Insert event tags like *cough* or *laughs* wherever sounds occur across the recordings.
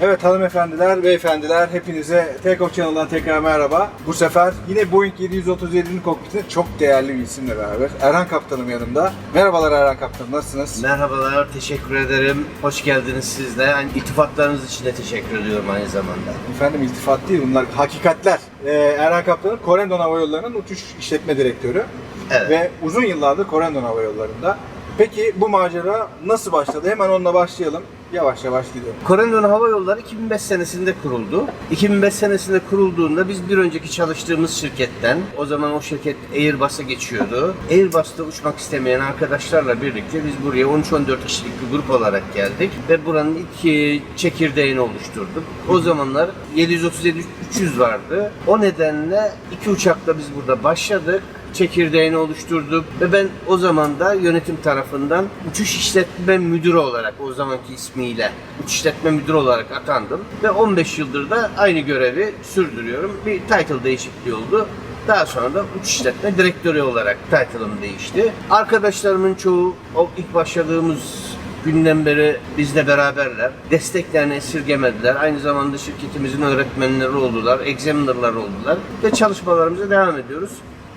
Evet hanımefendiler, beyefendiler hepinize Take Channel'dan tekrar merhaba. Bu sefer yine Boeing 737'nin kokpitinde çok değerli bir isimle beraber. Erhan Kaptanım yanımda. Merhabalar Erhan Kaptanım, nasılsınız? Merhabalar, teşekkür ederim. Hoş geldiniz siz de. Yani iltifatlarınız için de teşekkür ediyorum aynı zamanda. Efendim iltifat değil bunlar hakikatler. Ee, Erhan Kaptanım Korendon Hava Yolları'nın uçuş işletme direktörü. Evet. Ve uzun yıllardır Korendon Hava Yolları'nda. Peki bu macera nasıl başladı? Hemen onunla başlayalım. Yavaş yavaş gidelim. Korendon Hava Yolları 2005 senesinde kuruldu. 2005 senesinde kurulduğunda biz bir önceki çalıştığımız şirketten, o zaman o şirket Airbus'a geçiyordu. Airbus'ta uçmak istemeyen arkadaşlarla birlikte biz buraya 13-14 kişilik bir grup olarak geldik ve buranın ilk e, çekirdeğini oluşturduk. O zamanlar 737-300 vardı. O nedenle iki uçakla biz burada başladık çekirdeğini oluşturduk ve ben o zaman da yönetim tarafından uçuş işletme müdürü olarak o zamanki ismiyle uçuş işletme müdürü olarak atandım ve 15 yıldır da aynı görevi sürdürüyorum. Bir title değişikliği oldu. Daha sonra da uçuş işletme direktörü olarak title'ım değişti. Arkadaşlarımın çoğu o ilk başladığımız günden beri bizle beraberler. Desteklerini esirgemediler. Aynı zamanda şirketimizin öğretmenleri oldular, examinerlar oldular ve çalışmalarımıza devam ediyoruz.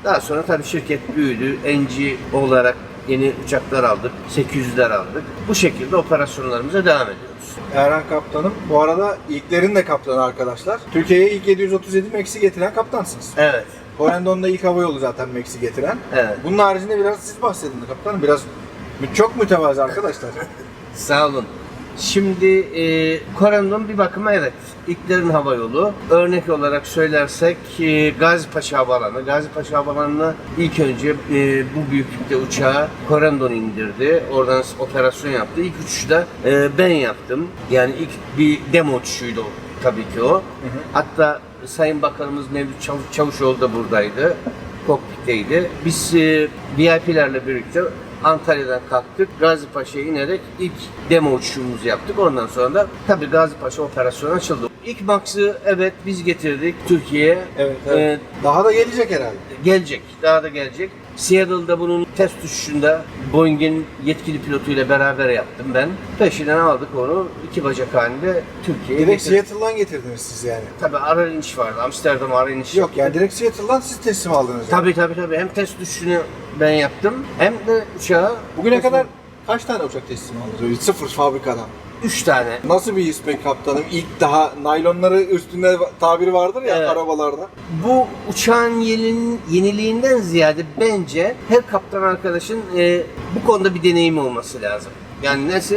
Daha sonra tabii şirket büyüdü. NG olarak yeni uçaklar aldık. 800'ler aldık. Bu şekilde operasyonlarımıza devam ediyoruz. Erhan Kaptanım. Bu arada ilklerin de kaptanı arkadaşlar. Türkiye'ye ilk 737 Max'i getiren kaptansınız. Evet. Corendon'da ilk hava yolu zaten Max'i getiren. Evet. Bunun haricinde biraz siz bahsedin de kaptanım. Biraz çok mütevazı arkadaşlar. Sağ olun. Şimdi e, Korendon bir bakıma evet ilklerin hava yolu. Örnek olarak söylersek e, Gazi Paşa Havaalanı. Gazi Paşa Havaalanı'na ilk önce e, bu büyüklükte uçağı Korendon indirdi. Oradan operasyon yaptı. İlk uçuşu da e, ben yaptım. Yani ilk bir demo uçuşuydu tabii ki o. Hatta Sayın Bakanımız Mevlüt Çavuş, Çavuşoğlu da buradaydı. Kokpitteydi. Biz e, VIP'lerle birlikte Antalya'dan kalktık. Gazi Paşa'ya inerek ilk demo uçuşumuzu yaptık. Ondan sonra da tabii Gazi Paşa operasyonu açıldı. İlk Max'ı evet biz getirdik Türkiye'ye. Evet, evet. Ee, Daha da gelecek herhalde. gelecek. Daha da gelecek. Seattle'da bunun test uçuşunda Boeing'in yetkili pilotuyla beraber yaptım ben. Peşinden aldık onu iki bacak halinde Türkiye'ye Direkt getirdik. Seattle'dan getirdiniz siz yani. Tabii ara iniş vardı. Amsterdam ara iniş Yok yani direkt Seattle'dan siz teslim aldınız. yani. Tabii tabii tabii. Hem test düşüşünü ben yaptım hem de uçağı Bugüne kadar kaç tane uçak teslim aldınız? Öyle sıfır fabrikadan. 3 tane. Nasıl bir his peki kaptanım? İlk daha naylonları üstünde tabiri vardır ya Evet. arabalarda. Bu uçağın yelin, yeniliğinden ziyade bence her kaptan arkadaşın e, bu konuda bir deneyimi olması lazım. Yani nasıl?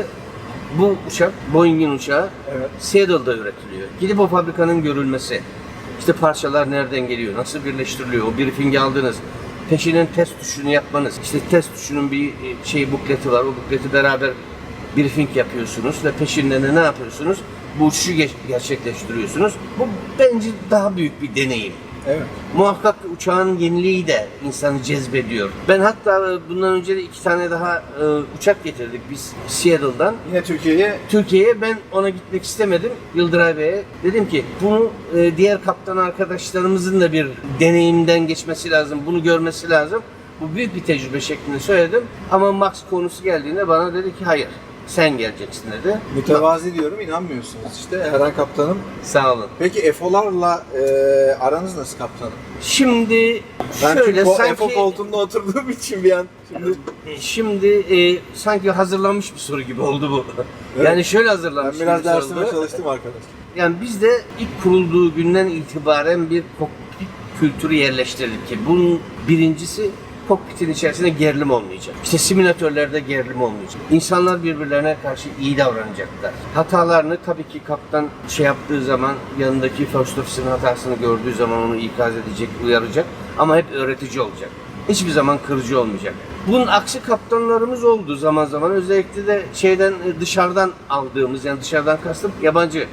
Bu uçak, Boeing'in uçağı Evet. Seattle'da üretiliyor. Gidip o fabrikanın görülmesi. İşte parçalar nereden geliyor, nasıl birleştiriliyor, o briefing'i aldınız. Peşinin test tuşunu yapmanız. İşte test tuşunun bir e, şey bukleti var. O bukleti beraber briefing yapıyorsunuz ve peşinden de ne yapıyorsunuz? Bu uçuşu gerçekleştiriyorsunuz. Bu bence daha büyük bir deneyim. Evet. Muhakkak uçağın yeniliği de insanı cezbediyor. Ben hatta e, bundan önce de iki tane daha e, uçak getirdik biz Seattle'dan. Yine Türkiye'ye Türkiye'ye ben ona gitmek istemedim Yıldıray Bey'e. Dedim ki bunu e, diğer kaptan arkadaşlarımızın da bir deneyimden geçmesi lazım. Bunu görmesi lazım. Bu büyük bir tecrübe şeklinde söyledim. Ama Max konusu geldiğinde bana dedi ki hayır sen geleceksin dedi. mütevazi diyorum inanmıyorsunuz işte Erhan kaptanım. Sağ olun. Peki FO'larla e, aranız nasıl kaptanım? Şimdi Ben şöyle çünkü sanki FO koltuğunda oturduğum için bir an şimdi Şimdi e, sanki hazırlanmış bir soru gibi oldu bu. Evet. Yani şöyle ben hazırlanmış biraz gibi bir dersime çalıştım arkadaşlar. Yani biz de ilk kurulduğu günden itibaren bir kokpit kültürü yerleştirdik ki bunun birincisi kokpitin içerisinde gerilim olmayacak. İşte simülatörlerde gerilim olmayacak. İnsanlar birbirlerine karşı iyi davranacaklar. Hatalarını tabii ki kaptan şey yaptığı zaman yanındaki first officer'ın hatasını gördüğü zaman onu ikaz edecek, uyaracak ama hep öğretici olacak. Hiçbir zaman kırıcı olmayacak. Bunun aksi kaptanlarımız oldu zaman zaman. Özellikle de şeyden e, dışarıdan aldığımız yani dışarıdan kastım yabancı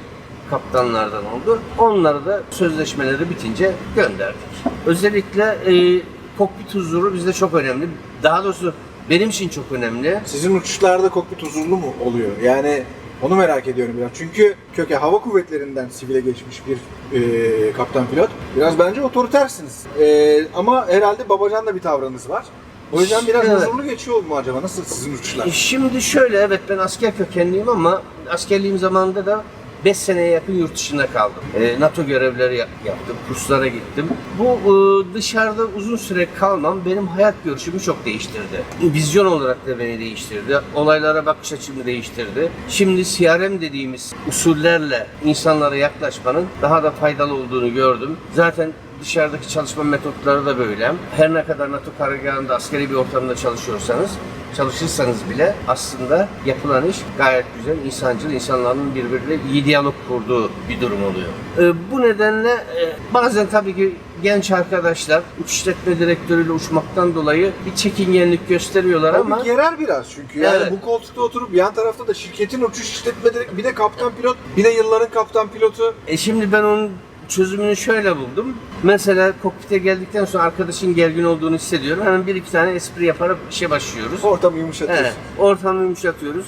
kaptanlardan oldu. Onları da sözleşmeleri bitince gönderdik. Özellikle e, kokpit huzuru bizde çok önemli. Daha doğrusu benim için çok önemli. Sizin uçuşlarda kokpit huzurlu mu oluyor? Yani onu merak ediyorum biraz. Çünkü köke hava kuvvetlerinden sivile geçmiş bir e, kaptan pilot. Biraz bence otoritersiniz. E, ama herhalde babacan da bir tavrınız var. O yüzden biraz Evet. huzurlu geçiyor mu acaba? Nasıl sizin uçuşlar? E, Şimdi şöyle evet ben asker kökenliyim ama askerliğim zamanında da 5 seneye yakın yurt dışında kaldım. E, NATO görevleri yap- yaptım, kurslara gittim. Bu e, dışarıda uzun süre kalmam benim hayat görüşümü çok değiştirdi. Vizyon olarak da beni değiştirdi. Olaylara bakış açımı değiştirdi. Şimdi CRM dediğimiz usullerle insanlara yaklaşmanın daha da faydalı olduğunu gördüm. Zaten dışarıdaki çalışma metotları da böyle. Her ne kadar NATO karargahında askeri bir ortamda çalışıyorsanız, çalışırsanız bile aslında yapılan iş gayet güzel, insancıl, insanların birbiriyle iyi diyalog kurduğu bir durum oluyor. Ee, bu nedenle e, bazen tabii ki genç arkadaşlar uç işletme direktörüyle uçmaktan dolayı bir çekingenlik gösteriyorlar O ama gerer biraz çünkü. Yani Evet. bu koltukta oturup yan tarafta da şirketin uçuş işletmeleri bir de kaptan pilot, bir de yılların kaptan pilotu. E şimdi ben onun çözümünü şöyle buldum. Mesela kokpite geldikten sonra arkadaşın gergin olduğunu hissediyorum. Hemen bir iki tane espri yaparak işe başlıyoruz. Ortamı yumuşatıyorsun. Evet, ortamı yumuşatıyoruz.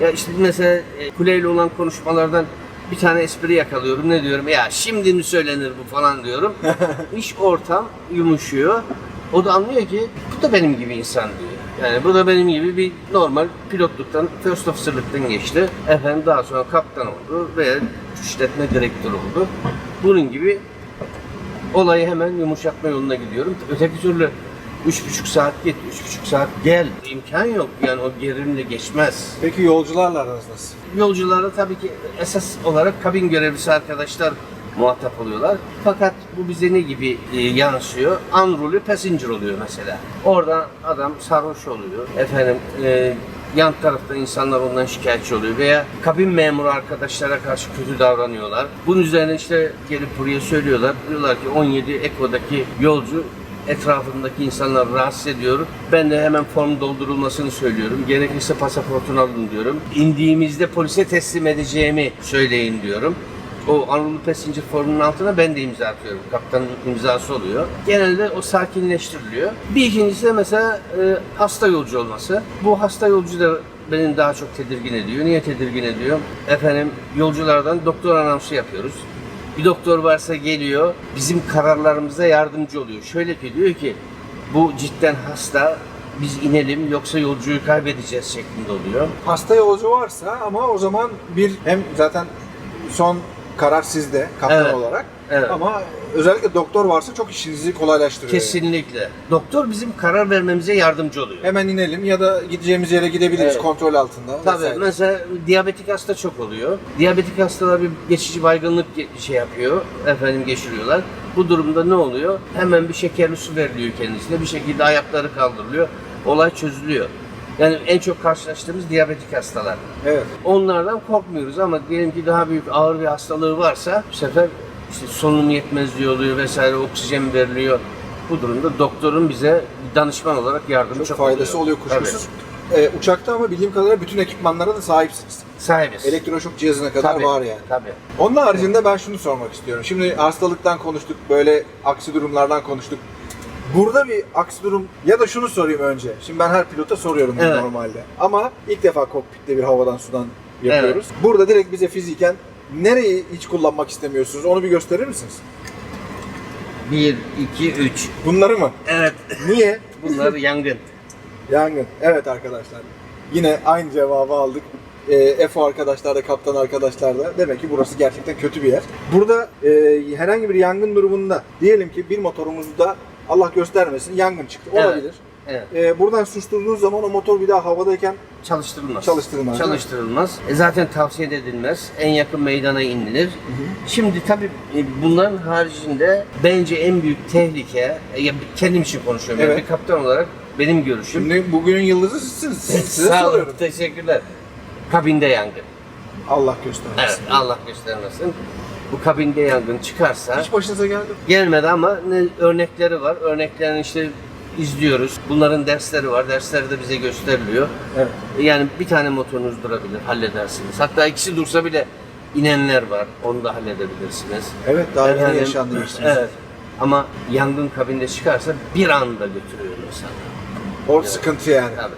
Ya işte mesela e, kuleyle olan konuşmalardan bir tane espri yakalıyorum. Ne diyorum? Ya şimdi mi söylenir bu falan diyorum. *laughs* İş ortam yumuşuyor. O da anlıyor ki bu da benim gibi insan diyor. Yani bu da benim gibi bir normal pilotluktan, first officer'lıktan geçti. Efendim daha sonra kaptan oldu veya işletme direktörü oldu. Bunun gibi olayı hemen yumuşatma yoluna gidiyorum. Öteki türlü üç buçuk saat git, üç buçuk saat gel. İmkan yok yani o gerilimle geçmez. Peki yolcularla aranız nasıl? Yolculara tabii ki esas olarak kabin görevlisi arkadaşlar muhatap oluyorlar. Fakat bu bize ne gibi e, yansıyor? Unruly passenger oluyor mesela. Oradan adam sarhoş oluyor. Efendim e, yan tarafta insanlar ondan şikayetçi oluyor veya kabin memuru arkadaşlara karşı kötü davranıyorlar. Bunun üzerine işte gelip buraya söylüyorlar. Diyorlar ki 17 Eko'daki yolcu etrafındaki insanları rahatsız ediyorum. Ben de hemen form doldurulmasını söylüyorum. Gerekirse pasaportunu alın diyorum. İndiğimizde polise teslim edeceğimi söyleyin diyorum. O Anadolu Passenger formunun altına ben de imza atıyorum. Kaptanın imzası oluyor. Genelde o sakinleştiriliyor. Bir ikincisi de mesela e, hasta yolcu olması. Bu hasta yolcu da beni daha çok tedirgin ediyor. Niye tedirgin ediyor? Efendim yolculardan doktor anonsu yapıyoruz. Bir doktor varsa geliyor, bizim kararlarımıza yardımcı oluyor. Şöyle ki diyor ki, bu cidden hasta, biz inelim yoksa yolcuyu kaybedeceğiz şeklinde oluyor. Hasta yolcu varsa ama o zaman bir hem zaten son karar sizde kaptan Evet. olarak Evet. ama özellikle doktor varsa çok işinizi kolaylaştırıyor. yani. Kesinlikle. Doktor bizim karar vermemize yardımcı oluyor. Hemen inelim ya da gideceğimiz yere gidebiliriz Evet. kontrol altında. Tabii vesaire. mesela diyabetik hasta çok oluyor. Diyabetik hastalar bir geçici baygınlık ge- şey yapıyor, efendim geçiriyorlar. Bu durumda ne oluyor? Hemen bir şekerli su veriliyor kendisine. Bir şekilde ayakları kaldırılıyor. Olay çözülüyor. Yani en çok karşılaştığımız diyabetik hastalar. Evet. Onlardan korkmuyoruz ama diyelim ki daha büyük ağır bir hastalığı varsa bu sefer işte solunum yetmezliği oluyor vesaire oksijen veriliyor. Bu durumda doktorun bize danışman olarak yardımcı Çok, çok, faydası oluyor, kuşkusuz. Ee, uçakta ama bildiğim kadarıyla bütün ekipmanlara da sahipsiniz. Sahibiz. Elektroşok cihazına kadar Tabii, var yani. Tabii. Onun haricinde ben şunu sormak istiyorum. Şimdi hastalıktan konuştuk, böyle aksi durumlardan konuştuk. Burada bir aksi durum ya da şunu sorayım önce. Şimdi ben her pilota soruyorum bunu Evet. normalde. Ama ilk defa kokpitte bir havadan sudan yapıyoruz. Burada direkt bize fiziken nereyi hiç kullanmak istemiyorsunuz? Onu bir gösterir misiniz? 1, 2, 3. Bunları mı? Evet. Niye? Bunlar yangın. *laughs* Yangın. Evet arkadaşlar. Yine aynı cevabı aldık. E, FO arkadaşlar da kaptan arkadaşlar da demek ki burası gerçekten kötü bir yer. Burada e, herhangi bir yangın durumunda diyelim ki bir motorumuzda Allah göstermesin yangın çıktı. Evet. Olabilir. Evet. E, buradan susturduğunuz zaman o motor bir daha havadayken Çalıştırılmaz. Çalıştırılmaz? Çalıştırılmaz. E zaten tavsiye edilmez. En yakın meydana inilir. Şimdi tabii e, bunların haricinde bence en büyük tehlike, e, ya kendim için konuşuyorum. yani Evet. bir kaptan olarak benim görüşüm. şimdi bugünün yıldızı sizsiniz. *laughs* Size Sağ olun, teşekkürler. Kabinde yangın. Allah göstermesin. Evet, Allah göstermesin. Bu kabinde yangın çıkarsa Hiç başınıza geldi mi? gelmedi ama ne örnekleri var. Örneklerini işte izliyoruz. Bunların dersleri var. Dersleri de bize gösteriliyor. Evet. Yani bir tane motorunuz durabilir, halledersiniz. Hatta ikisi dursa bile inenler var. Onu da halledebilirsiniz. Evet daha yeni Efendim, yaşandı. Evet. Ama yangın kabinde çıkarsa bir anda götürüyor mesela. Orada sıkıntı yani. Tabii.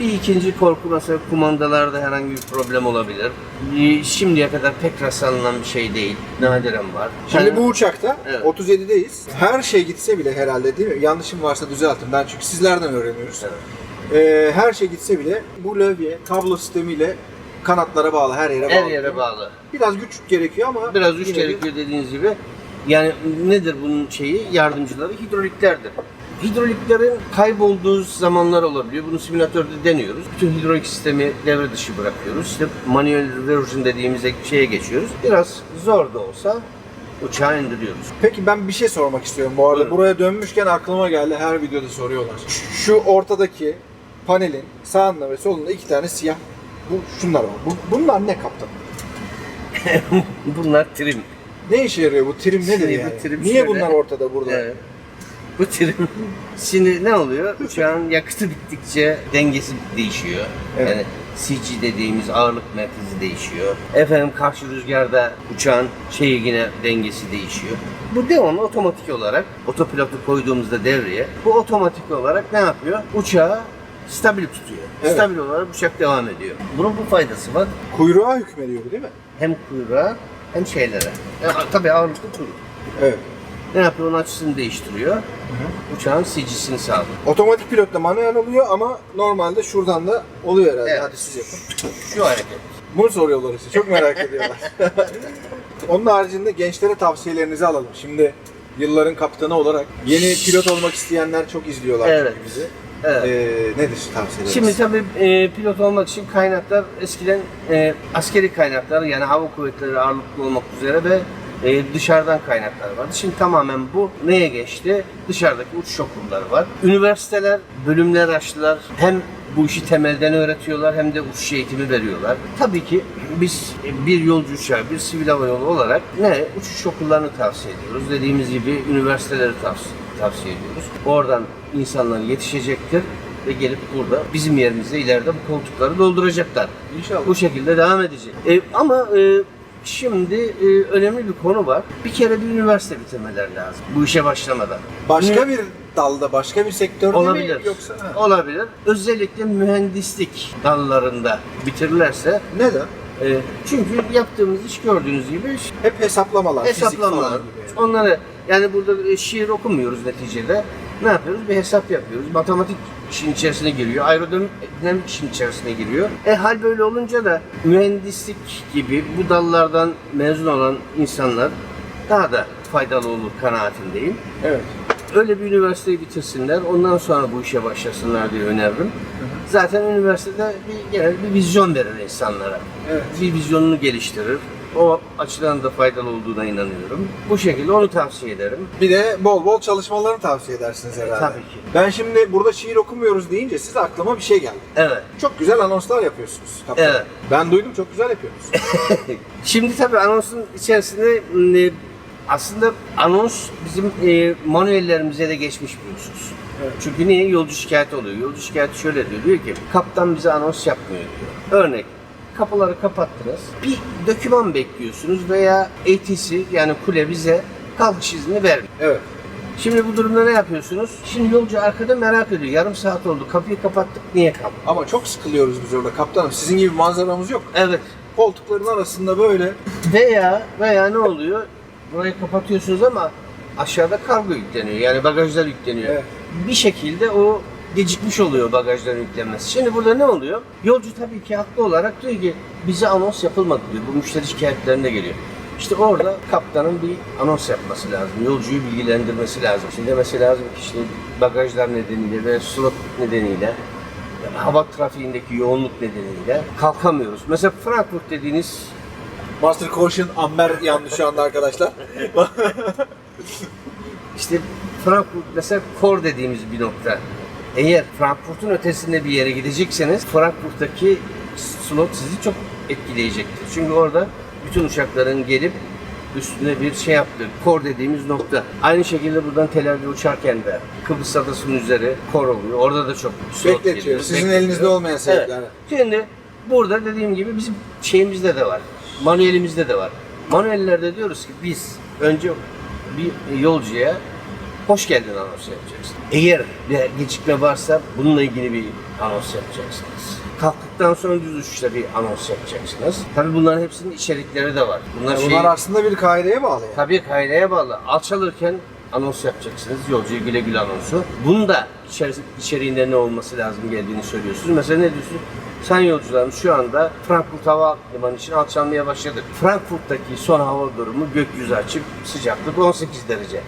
Bir ikinci korku mesela kumandalarda herhangi bir problem olabilir. Ee, Şimdiye kadar pek rastlanılan bir şey değil. Nadiren var. Şimdi bu uçakta Evet. 37'deyiz. Her şey gitse bile herhalde değil mi? Yanlışım varsa düzeltin. Ben çünkü sizlerden öğreniyoruz. Evet. Ee, her şey gitse bile bu levye kablo sistemiyle kanatlara bağlı, her yere bağlı. Her yere bağlı. Biraz güç gerekiyor ama Biraz güç yine de- gerekiyor dediğiniz gibi. Yani nedir bunun şeyi? Yardımcıları hidroliklerdir. Hidroliklerin kaybolduğu zamanlar olabiliyor. Bunu simülatörde deniyoruz. Bütün hidrolik sistemi devre dışı bırakıyoruz. İşte manuel reversion dediğimiz şeye geçiyoruz. Biraz zor da olsa uçağı indiriyoruz. Peki ben bir şey sormak istiyorum bu arada. Buyurun. Buraya dönmüşken aklıma geldi. Her videoda soruyorlar. Şu ortadaki panelin sağında ve solunda iki tane siyah bu şunlar var. Bu, bunlar ne kaptan? *laughs* Bunlar trim. Ne işe yarıyor bu trim nedir Şey, bu yani? trim Niye şöyle- bunlar ortada burada? Evet. Bu trim. Şimdi ne oluyor? Uçağın yakıtı bittikçe dengesi değişiyor. Evet. Yani CG dediğimiz ağırlık merkezi değişiyor. Efendim karşı rüzgarda uçağın şeyi yine dengesi değişiyor. Bu devamlı otomatik olarak otopilotu koyduğumuzda devreye bu otomatik olarak ne yapıyor? Uçağı stabil tutuyor. Evet. Stabil olarak uçak devam ediyor. Bunun bu faydası var. Kuyruğa hükmediyor değil mi? Hem kuyruğa hem şeylere. Ya, tabii ağırlıklı kuyruk. Evet. Ne yapıyor? Onun açısını değiştiriyor. Uçağın CG'sini sağlıyor. Otomatik pilotta manuel oluyor ama normalde şuradan da oluyor herhalde. Evet. Hadi siz yapın. Şu hareket. Bunu soruyorlar işte. Çok merak ediyorlar. *laughs* Onun haricinde gençlere tavsiyelerinizi alalım. Şimdi yılların kaptanı olarak yeni pilot olmak isteyenler çok izliyorlar Evet. çünkü bizi. Evet. Ee, nedir tavsiyeleriniz? Şimdi tabii e, pilot olmak için kaynaklar eskiden e, askeri kaynaklar yani hava kuvvetleri ağırlıklı olmak üzere ve e, dışarıdan kaynaklar vardı. Şimdi tamamen bu neye geçti? Dışarıdaki uçuş okulları var. Üniversiteler bölümler açtılar. Hem bu işi temelden öğretiyorlar hem de uçuş eğitimi veriyorlar. Tabii ki biz bir yolcu uçağı, bir sivil hava yolu olarak ne uçuş okullarını tavsiye ediyoruz. Dediğimiz gibi üniversiteleri tavsiye, tavsiye ediyoruz. Oradan insanlar yetişecektir ve gelip burada bizim yerimizde ileride bu koltukları dolduracaklar. İnşallah. Bu şekilde devam edecek. E, ama e, şimdi e, önemli bir konu var. Bir kere bir üniversite bitirmeleri lazım bu işe başlamadan. Başka bir dalda, başka bir sektörde Olabilir. mi yoksa? Ha. Olabilir. Özellikle mühendislik dallarında bitirirlerse Neden? e, çünkü yaptığımız iş gördüğünüz gibi Hep hesaplamalar, fizik hesaplamalar. falan gibi. yani. Onları yani burada e, şiir okumuyoruz neticede. Ne yapıyoruz? Bir hesap yapıyoruz. Matematik işin içerisine giriyor. Aerodinamik işin içerisine giriyor. E hal böyle olunca da mühendislik gibi bu dallardan mezun olan insanlar daha da faydalı olur kanaatindeyim. Evet. Öyle bir üniversiteyi bitirsinler, ondan sonra bu işe başlasınlar diye öneririm. Zaten üniversitede bir, genel bir vizyon verir insanlara. Evet. Bir vizyonunu geliştirir. O açıdan da faydalı olduğuna inanıyorum. Bu şekilde onu tavsiye ederim. Bir de bol bol çalışmalarını tavsiye edersiniz herhalde. Tabii ki. Ben şimdi burada şiir okumuyoruz deyince size aklıma bir şey geldi. Evet. Çok güzel anonslar yapıyorsunuz. kaptan. Evet. Ben duydum çok güzel yapıyorsunuz. *laughs* Şimdi tabii anonsun içerisinde e, aslında anons bizim e, manuellerimize de geçmiş biliyorsunuz. Evet. Çünkü niye? Yolcu şikayeti oluyor. Yolcu şikayeti şöyle diyor. Diyor ki kaptan bize anons yapmıyor diyor. Örnek kapıları kapattınız. Bir döküman bekliyorsunuz veya ATC yani kule bize kalkış izni vermiyor. evet. Şimdi bu durumda ne yapıyorsunuz? Şimdi yolcu arkada merak ediyor. Yarım saat oldu. Kapıyı kapattık. Niye kapattın? Ama çok sıkılıyoruz biz orada kaptanım. Sizin gibi manzaramız yok. Evet. Koltukların arasında böyle Veya veya ne oluyor? Burayı kapatıyorsunuz ama aşağıda kargo yükleniyor. Yani bagajlar yükleniyor. Evet. Bir şekilde o gecikmiş oluyor bagajların yüklenmesi. Şimdi burada ne oluyor? Yolcu tabii ki haklı olarak diyor ki bize anons yapılmadı diyor. Bu müşteri şikayetlerinde geliyor. İşte orada kaptanın bir anons yapması lazım. Yolcuyu bilgilendirmesi lazım. Şimdi demesi lazım ki işte bagajlar nedeniyle ve slot nedeniyle hava trafiğindeki yoğunluk nedeniyle kalkamıyoruz. Mesela Frankfurt dediğiniz Master Caution Amber yandı şu anda arkadaşlar. *laughs* İşte Frankfurt mesela core dediğimiz bir nokta. Eğer Frankfurt'un ötesinde bir yere gidecekseniz Frankfurt'taki slot sizi çok etkileyecektir. Çünkü orada bütün uçakların gelip üstüne bir şey yaptığı core dediğimiz nokta. Aynı şekilde buradan Tel Aviv uçarken de Kıbrıs Adası'nın üzeri core oluyor. Orada da çok slot Bekletiyor. geliyor. Sizin Bekletiyor. elinizde olmayan Evet. sebepler. Şimdi burada dediğim gibi bizim şeyimizde de var. Manuelimizde de var. Manuellerde diyoruz ki biz önce bir yolcuya hoş geldin anonsu yapacaksın. Eğer bir gecikme varsa bununla ilgili bir anons yapacaksınız. Kalktıktan sonra düz uçuşta bir anons yapacaksınız. Tabii bunların hepsinin içerikleri de var. Bunlar, Yani şey, Bunlar aslında bir kaideye bağlı yani. tabii kaydaya bağlı. Alçalırken anons yapacaksınız. Yolcuya güle güle anonsu. Bunun da içeri, içeriğinde ne olması lazım geldiğini söylüyorsunuz. Mesela ne diyorsunuz? Sayın yolcularımız şu anda Frankfurt Hava Limanı için alçalmaya başladık. Frankfurt'taki son hava durumu gökyüzü açık, sıcaklık 18 derece.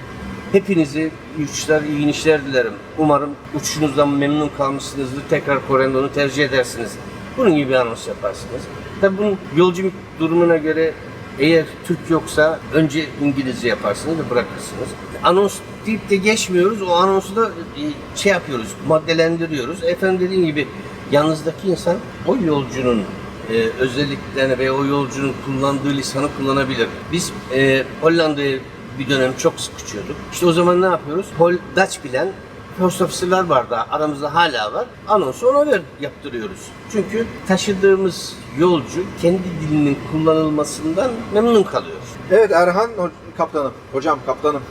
Hepinizi uçuşlar, iyi inişler dilerim. Umarım uçuşunuzdan memnun kalmışsınızdır. Tekrar Corendon'u tercih edersiniz. Bunun gibi bir anons yaparsınız. Tabi bunun yolcu durumuna göre eğer Türk yoksa önce İngilizce yaparsınız ve bırakırsınız. Anons deyip de geçmiyoruz. O anonsu da e, şey yapıyoruz, maddelendiriyoruz. Efendim dediğim gibi yalnızdaki insan o yolcunun e, özelliklerini ve o yolcunun kullandığı lisanı kullanabilir. Biz e, Hollanda'ya bir dönem çok sık uçuyorduk. İşte o zaman ne yapıyoruz? Hol Dutch bilen post officer'lar vardı. Aramızda hala var. Anonsu ona ver yaptırıyoruz. Çünkü taşıdığımız yolcu kendi dilinin kullanılmasından memnun kalıyor. Evet Erhan ho- kaptanım, hocam kaptanım.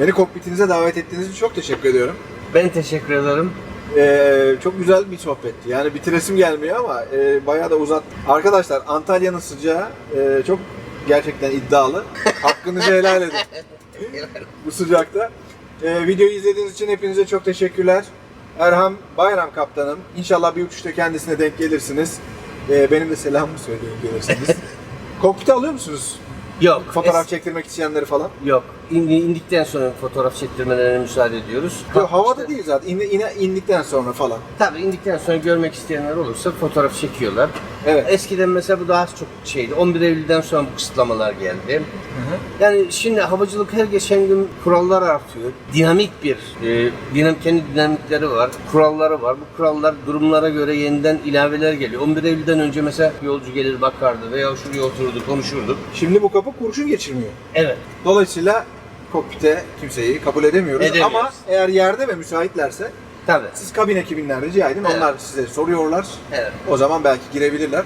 Beni kokpitinize davet ettiğiniz için çok teşekkür ediyorum. Ben teşekkür ederim. Ee, çok güzel bir sohbetti. Yani bitiresim gelmiyor ama e, bayağı da uzat. Arkadaşlar Antalya'nın sıcağı e, çok gerçekten iddialı. Hakkınızı helal edin bu sıcakta. Ee, videoyu izlediğiniz için hepinize çok teşekkürler. Erhan Bayram kaptanım. İnşallah bir uçuşta kendisine denk gelirsiniz. Ee, benim de selamımı söyleyin gelirsiniz. *laughs* Kokpite alıyor musunuz? Yok. Fotoğraf es- çektirmek isteyenleri falan. Yok. İn- indikten sonra fotoğraf çektirmelerine müsaade ediyoruz. Yok, havada İşte- değil zaten. İn, ine- indikten sonra falan. Tabii indikten sonra görmek isteyenler olursa fotoğraf çekiyorlar. Evet. Eskiden mesela bu daha çok şeydi. 11 Eylül'den sonra bu kısıtlamalar geldi. Yani şimdi havacılık her geçen gün kurallar artıyor. Dinamik bir, e, dinam, kendi dinamikleri var, kuralları var. Bu kurallar durumlara göre yeniden ilaveler geliyor. 11 Eylül'den önce mesela yolcu gelir bakardı veya şuraya otururdu, konuşurduk. Şimdi bu kapı kurşun geçirmiyor. Evet. Dolayısıyla kokpite kimseyi kabul edemiyoruz. Edemiyoruz. Ama eğer yerde ve müsaitlerse Tabii. siz kabin ekibinden rica edin. Evet. Onlar size soruyorlar. Evet. O zaman belki girebilirler.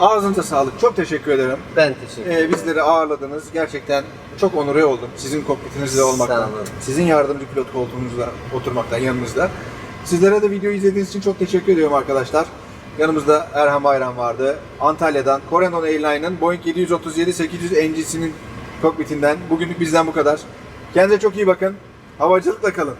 Ağzınıza sağlık. Çok teşekkür ederim. Ben teşekkür ederim. Ee, bizleri ağırladınız. Gerçekten çok onure oldum. Sizin kokpitinizde olmaktan. Sizin yardımcı pilot koltuğunuzda oturmaktan yanınızda. Sizlere de videoyu izlediğiniz için çok teşekkür ediyorum arkadaşlar. Yanımızda Erhan Bayram vardı. Antalya'dan Corendon Airline'ın Boeing 737-800 NG'sinin kokpitinden. Bugünlük bizden bu kadar. Kendinize çok iyi bakın. Havacılıkla kalın.